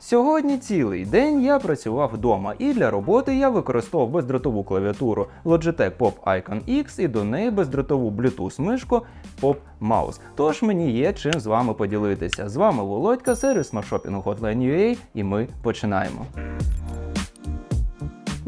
Сьогодні цілий день я працював вдома, і для роботи я використовував бездротову клавіатуру Logitech Pop Icon X і до неї бездротову Bluetooth мишку Pop Mouse. Тож мені є чим з вами поділитися. З вами Володька, сервіс смартшопінгу Hotline.ua, і ми починаємо.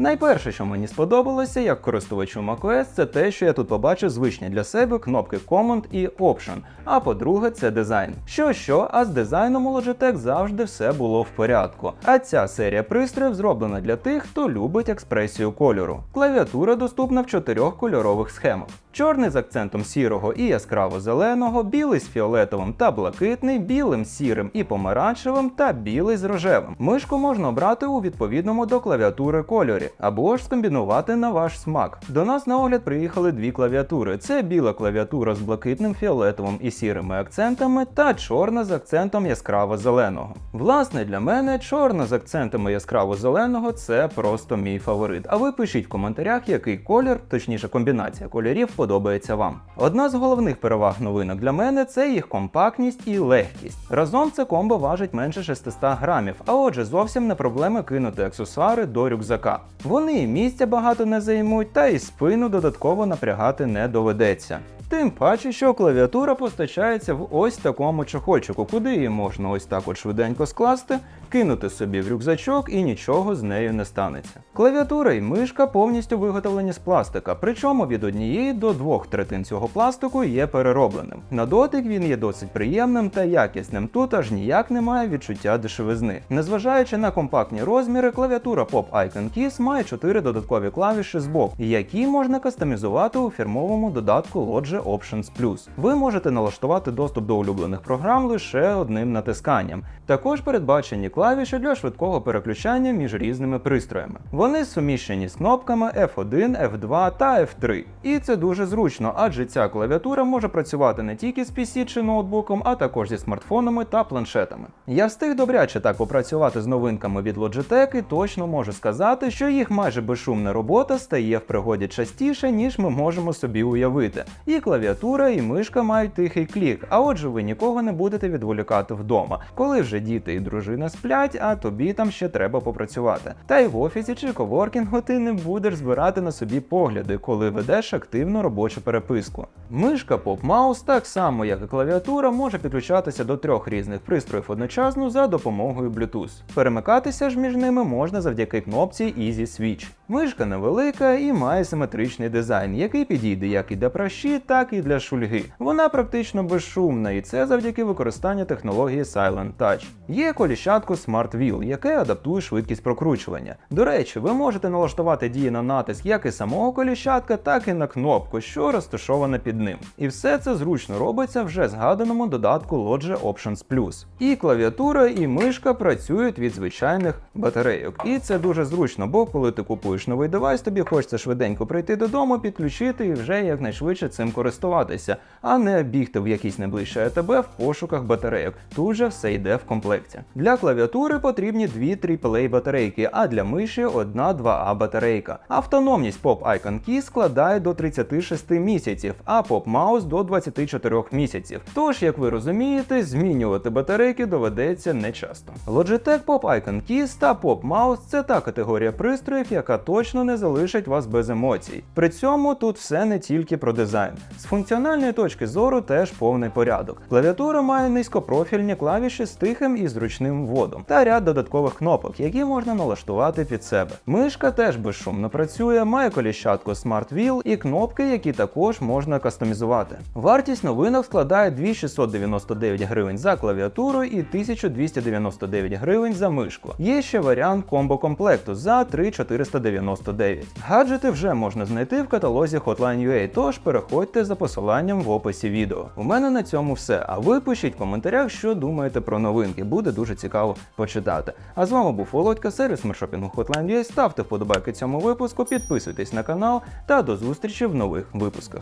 Найперше, що мені сподобалося як користувачу macOS, це те, що я тут побачив звичні для себе кнопки Command і Option. А по-друге, це дизайн. Що що, а з дизайном у Logitech завжди все було в порядку. А ця серія пристроїв зроблена для тих, хто любить експресію кольору. Клавіатура доступна в чотирьох кольорових схемах. Чорний з акцентом сірого і яскраво зеленого, білий з фіолетовим та блакитний, білим, сірим і помаранчевим та білий з рожевим. Мишку можна обрати у відповідному до клавіатури кольорі або ж скомбінувати на ваш смак. До нас на огляд приїхали дві клавіатури: це біла клавіатура з блакитним, фіолетовим і сірими акцентами, та чорна з акцентом яскраво зеленого. Власне, для мене чорна з акцентами яскраво зеленого це просто мій фаворит. А ви пишіть в коментарях, який колір, точніше комбінація кольорів, подобається вам. Одна з головних переваг новинок для мене це їх компактність і легкість. Разом це комбо важить менше 600 грамів, а отже, зовсім не проблема кинути аксесуари до рюкзака. Вони місця багато не займуть, та і спину додатково напрягати не доведеться. Тим паче, що клавіатура постачається в ось такому чохольчику, куди її можна ось так от швиденько скласти, кинути собі в рюкзачок і нічого з нею не станеться. Клавіатура і мишка повністю виготовлені з пластика, причому від однієї до двох третин цього пластику є переробленим. На дотик він є досить приємним та якісним. Тут аж ніяк немає відчуття дешевизни. Незважаючи на компактні розміри, клавіатура Pop Icon Keys має 4 додаткові клавіші з боку, які можна кастомізувати у фірмовому додатку Logi Options Plus. Ви можете налаштувати доступ до улюблених програм лише одним натисканням. Також передбачені клавіші для швидкого переключання між різними пристроями. Вони суміщені з кнопками F1, F2 та F3. І це дуже зручно, адже ця клавіатура може працювати не тільки з PC чи ноутбуком, а також зі смартфонами та планшетами. Я встиг добряче так попрацювати з новинками від Logitech і точно можу сказати, що їх майже безшумна робота стає в пригоді частіше, ніж ми можемо собі уявити. І клавіатура, і мишка мають тихий клік, а отже, ви нікого не будете відволікати вдома, коли вже діти і дружина сплять, а тобі там ще треба попрацювати. Та й в офісі чи коворкінгу ти не будеш збирати на собі погляди, коли ведеш активну робочу переписку. Мишка Pop Mouse, так само як і клавіатура, може підключатися до трьох різних пристроїв одночасно за допомогою Bluetooth. Перемикатися ж між ними можна завдяки кнопці Easy Switch. Мишка невелика і має симетричний дизайн, який підійде як і для пращі, так і для шульги. Вона практично безшумна, і це завдяки використанню технології Silent Touch. Є коліщатко Smart Wheel, яке адаптує швидкість прокручування. До речі, ви можете налаштувати дії на натиск як і самого коліщатка, так і на кнопку, що розташована під ним. І все це зручно робиться вже згаданому додатку Logi Options Plus. І клавіатура, і мишка працюють від звичайних батарейок. І це дуже зручно, бо коли ти купуєш новий девайс, тобі хочеться швиденько прийти додому, підключити і вже якнайшвидше цим користуватися, а не бігти в якийсь найближчий АТБ в пошуках батарейок. Тут же все йде в комплекті. Для клавіатури потрібні дві AAA батарейки, а для миші одна 2А батарейка. Автономність Pop Icon Key складає до 36 місяців, а Pop Mouse до 24 місяців. Тож, як ви розумієте, змінювати батарейки доведеться нечасто. Logitech Pop Icon Keys та Pop Mouse це та категорія пристроїв, яка точно не залишить вас без емоцій. При цьому тут все не тільки про дизайн. З функціональної точки зору теж повний порядок. Клавіатура має низькопрофільні клавіші з тихим і зручним вводом та ряд додаткових кнопок, які можна налаштувати під себе. Мишка теж безшумно працює, має коліщатку Smart Wheel і кнопки, які також можна кастомізувати. Вартість новинок складає 2699 гривень за клавіатуру і 1299 гривень за мишку. Є ще варіант комбо-комплекту за 3499. Гаджети вже можна знайти в каталозі Hotline.ua, тож переходьте за посиланням в описі відео. У мене на цьому все. А ви пишіть в коментарях, що думаєте про новинки. Буде дуже цікаво почитати. А з вами був Володька, сервіс мершопінгу Hotline.ua. Ставте вподобайки цьому випуску, підписуйтесь на канал та до зустрічі в нових випусках.